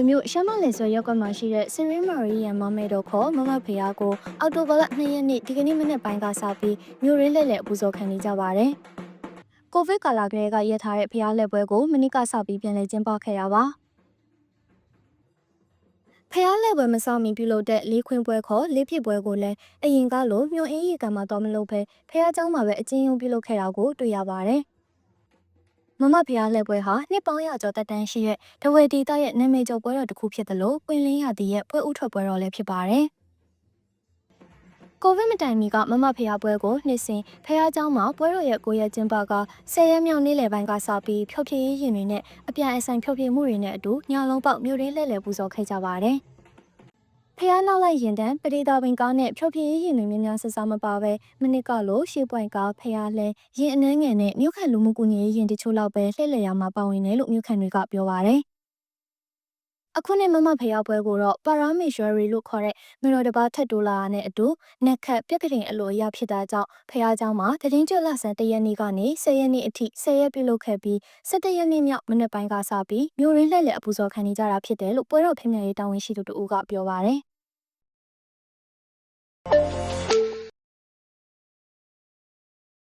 မြို့ရှမ်းမလင်ဆွဲရပ်ကွက်မှာရှိတဲ့စရင်းမာရီယန်မမဲတော်ခေါ်မမဖေယားကိုအော်တိုဘလ2ရက်နေ့ဒီကနေ့မနေ့ပိုင်းကစပြီးမြို့ရင်းလက်လက်အပူဇော်ခံနေကြပါတယ်။ကိုဗစ်ကာလကလေးကရပ်ထားတဲ့ဖျားလက်ပွဲကိုမနေ့ကစပြီးပြန်လည်ကျင်းပခဲ့တာပါ။ဖျားလက်ပွဲမဆောင်မီပြုလုပ်တဲ့လေးခွင်းပွဲခေါ်လေးဖြစ်ပွဲကိုလည်းအရင်ကလိုမြို့အင်းရီကံမှာတော့မလုပ်ဘဲဖျားเจ้าမှာပဲအကျဉ်းယုံပြုလုပ်ခဲ့တာကိုတွေ့ရပါတယ်။ မမဖျားလက်ပွဲဟာနှစ်ပေါင်းရကျော်တက်တန်းရှိတဲ့တဝေတီတရဲ့နာမည်ကျော်ပွဲတော်တစ်ခုဖြစ်တယ်လို့ပွင့်လင်းရသည်ရဲ့ပွဲဥထွက်ပွဲတော်လည်းဖြစ်ပါတယ်။ကိုဗစ်မတိုင်မီကမမဖျားပွဲကိုနှစ်စဉ်ဖျားเจ้าမှာပွဲတော်ရဲ့ကိုရက်ကျင်းပက10ရက်မြောက်နေ့လယ်ပိုင်းကစပြီးဖျော်ဖြေရေးရင်တွေနဲ့အပြန်အဆိုင်ဖျော်ဖြေမှုတွေနဲ့အတူညလုံးပေါက်မြို့ရင်းလှည့်လည်ပူဇော်ခဲ့ကြပါတယ်။ ဖျားနောက်လိုက်ရင်တန်းပရိသာပင်ကားနဲ့ဖျော်ဖြေရေးရင်တွေများများဆဆမပါပဲမိနစ်ကလို့ရှေ့ပွိုင်ကားဖျားလဲရင်အနှဲငယ်နဲ့မြို့ခံလူမှုကူညီရေးရင်တချို့လောက်ပဲလှည့်လည်ရမှာပါဝင်တယ်လို့မြို့ခံတွေကပြောပါတယ်။အခုနှစ်မမဖျားပွဲကိုတော့ပါရာမီရွှယ်ရီလို့ခေါ်တဲ့မီရိုတပါထက်တိုလာနဲ့အတူနက်ခတ်ပြက်ကလေးအလိုအရဖြစ်တာကြောင့်ဖျားเจ้าမှာတရင်ကျွတ်လဆန်တရက်နေ့ကနေ10ရက်နေ့အထိ10ရက်ပြုလုပ်ခဲ့ပြီး17ရက်နေ့မြောက်မနေ့ပိုင်းကစပြီးမြို့ရင်းလှည့်လည်အပူဇော်ခံနေကြတာဖြစ်တယ်လို့ပွဲတော်ဖျက်မြတ်ရေးတာဝန်ရှိသူတို့ကပြောပါတယ်။